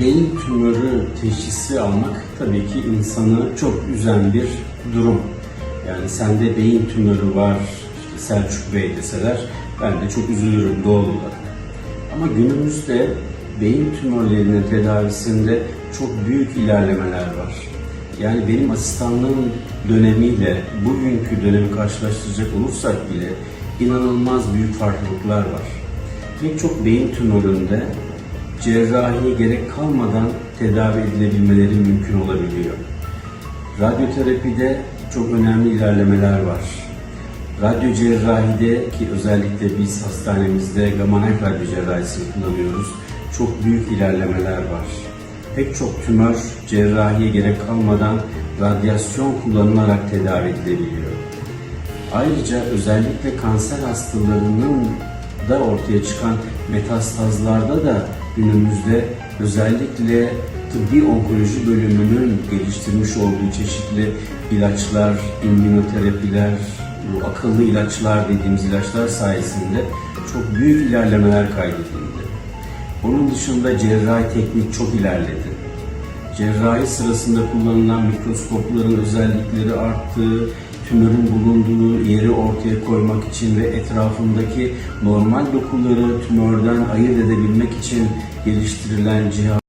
Beyin tümörü teşhisi almak tabii ki insanı çok üzen bir durum. Yani sende beyin tümörü var, işte Selçuk Bey deseler ben de çok üzülürüm doğal olarak. Ama günümüzde beyin tümörlerinin tedavisinde çok büyük ilerlemeler var. Yani benim asistanlığım dönemiyle bugünkü dönemi karşılaştıracak olursak bile inanılmaz büyük farklılıklar var. Pek çok beyin tümöründe cerrahiye gerek kalmadan tedavi edilebilmeleri mümkün olabiliyor. Radyoterapide çok önemli ilerlemeler var. Radyo cerrahide ki özellikle biz hastanemizde gamma knife radyo cerrahisini kullanıyoruz. Çok büyük ilerlemeler var. Pek çok tümör cerrahiye gerek kalmadan radyasyon kullanılarak tedavi edilebiliyor. Ayrıca özellikle kanser hastalarının da ortaya çıkan metastazlarda da günümüzde özellikle tıbbi onkoloji bölümünün geliştirmiş olduğu çeşitli ilaçlar, immünoterapiler, bu akıllı ilaçlar dediğimiz ilaçlar sayesinde çok büyük ilerlemeler kaydedildi. Onun dışında cerrahi teknik çok ilerledi. Cerrahi sırasında kullanılan mikroskopların özellikleri arttı, tümörün bulunduğu yeri ortaya koymak için ve etrafındaki normal dokuları tümörden ayırt edebilmek için geliştirilen cihaz